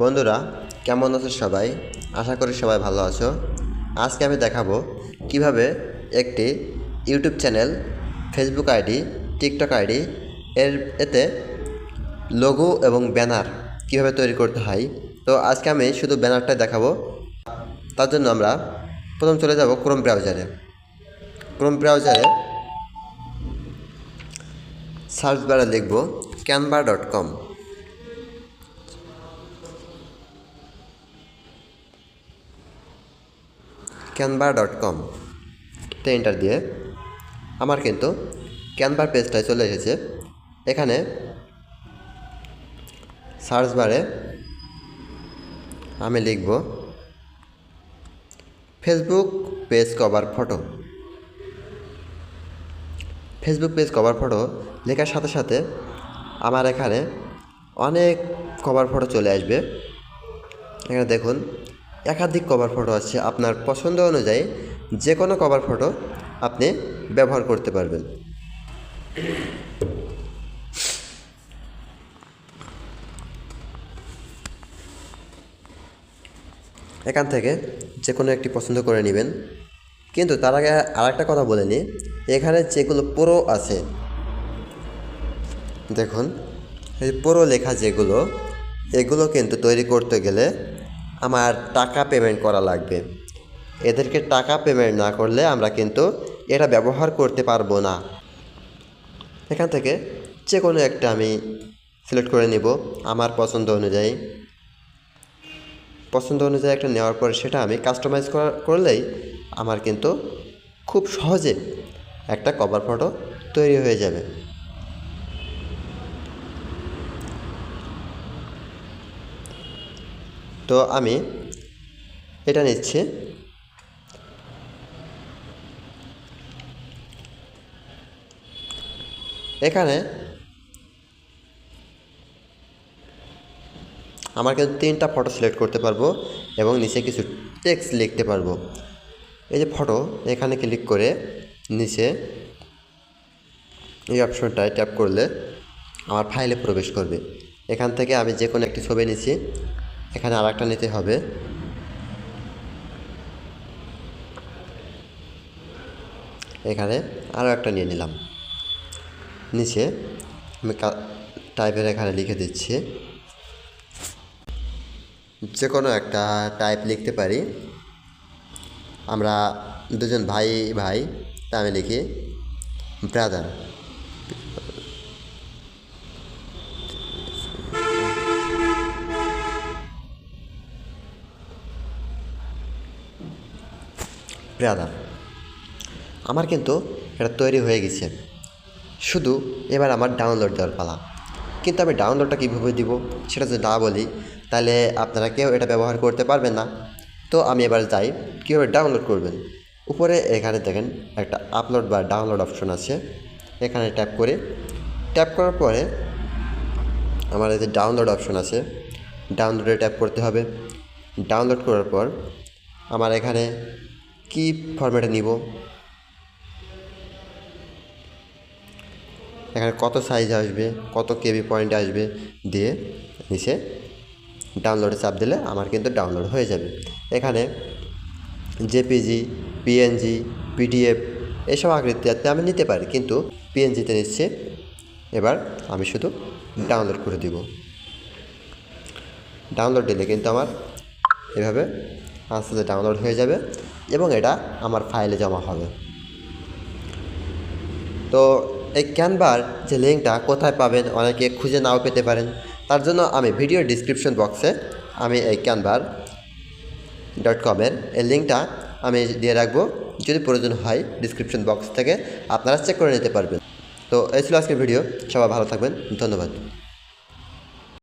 বন্ধুরা, কেমন আছো সবাই? আশা করি সবাই ভালো আছো। আজকে আমি দেখাবো কীভাবে একটি YouTube channel Facebook ID TikTok ID এর এতে লোগো এবং ব্যানার কীভাবে তৈরি করতে হয়। তো আজকে আমি শুধু ব্যানারটাই দেখাবো। তার জন্য আমরা প্রথম চলে যাব ক্রোম ব্রাউজারে ক্রোম ব্রাউজারে সার্চ বারে লিখব Canva dot com Canva dot com তে এন্টার দিয়ে আমার কিন্তু ক্যানভার পেজটায় চলে এসেছে। এখানে সার্চ বারে আমি লিখব Facebook page cover photo Facebook page cover photo লেখার সাথে সাথে আমার এখানে অনেক কভার ফটো চলে আসবে। এখানে দেখুন একাধিক কভার ফটো আছে আপনার পছন্দ অনুযায়ী যে কোনো কভার ফটো আপনি ব্যবহার করতে পারবেন। এখান থেকে যে কোনো একটি পছন্দ করে নেবেন। কিন্তু তার আগে আর একটা কথা বলে নিই, এখানে যেগুলো পুরো আছে, দেখুন, এই পুরো লেখা যেগুলো, এগুলো কিন্তু তৈরি করতে গেলে আমার টাকা পেমেন্ট করা লাগবে। এদেরকে টাকা পেমেন্ট না করলে আমরা কিন্তু এটা ব্যবহার করতে পারব না। এখান থেকে যে কোনো একটা আমি সিলেক্ট করে নিব আমার পছন্দ অনুযায়ী। পছন্দ অনুযায়ী একটা নেওয়ার পর সেটা আমি কাস্টমাইজ করলেই আমার কিন্তু খুব সহজে একটা কভার ফটো তৈরি হয়ে যাবে। তো আমি এটা নিচ্ছি। এখানে আমার কিন্তু তিনটা ফটো সিলেক্ট করতে পারব এবং নিচে কিছু টেক্সট লিখতে পারব। এই যে ফটো এখানে ক্লিক করে নিচে এই অপশনটায় ট্যাপ করলে আমার ফাইলে প্রবেশ করবে। এখান থেকে আমি যে কোনো একটি ছবি নিচ্ছি। এখানে আর একটা নিতে হবে। এখানে আরও একটা নিয়ে নিলাম। নিচে আমি টাইপের এখানে লিখে দিচ্ছি। যে কোনো একটা টাইপ লিখতে পারি। আমরা দুজন ভাই ভাই তা আমি লিখি ব্রাদার ব্রাদার আমার কিন্তু এটা তৈরি হয়ে গেছে। শুধু এবার আমার ডাউনলোড দেওয়ার পালা। কিন্তু আমি ডাউনলোডটা কীভাবে দিব সেটা যদি না বলি, তাহলে আপনারা কেউ এটা ব্যবহার করতে পারবেন না। তো আমি এবার যাই, কীভাবে ডাউনলোড করবেন? উপরে এখানে দেখেন একটা আপলোড বা ডাউনলোড অপশন আছে। এখানে ট্যাপ করে ট্যাপ করার পরে আমার যে ডাউনলোড অপশন আছে ডাউনলোডে ট্যাপ করতে হবে। ডাউনলোড করার পর আমার এখানে কি ফরম্যাটে নিব? এখানে কত সাইজ আসবে, কত কেবি পয়েন্ট আসবে, দিয়ে নিচে ডাউনলোডে চাপ দিলে আমার কিন্তু ডাউনলোড হয়ে যাবে। এখানে জেপিজি পিএনজি পিডিএফ এসব আকৃতিতে আমি নিতে পারি, কিন্তু পিএনজিতে নিচ্ছে, এবার আমি শুধু ডাউনলোড করে দিব। ডাউনলোড দিলে কিন্তু আমার এভাবে আস্তে আস্তে ডাউনলোড হয়ে যাবে এবং এটা আমার ফাইলে জমা হবে। তো এই ক্যানভার যে লিঙ্কটা কোথায় পাবেন অনেকে খুঁজে নাও পেতে পারেন। তার জন্য আমি ভিডিও ডিসক্রিপশন বক্সে আমি এই ক্যানভার ডট কমের এই লিঙ্কটা আমি দিয়ে রাখব। যদি প্রয়োজন হয় ডিসক্রিপশন বক্স থেকে আপনারা চেক করে নিতে পারবেন। তো এই ছিল আজকের ভিডিও সবাই ভালো থাকবেন। ধন্যবাদ।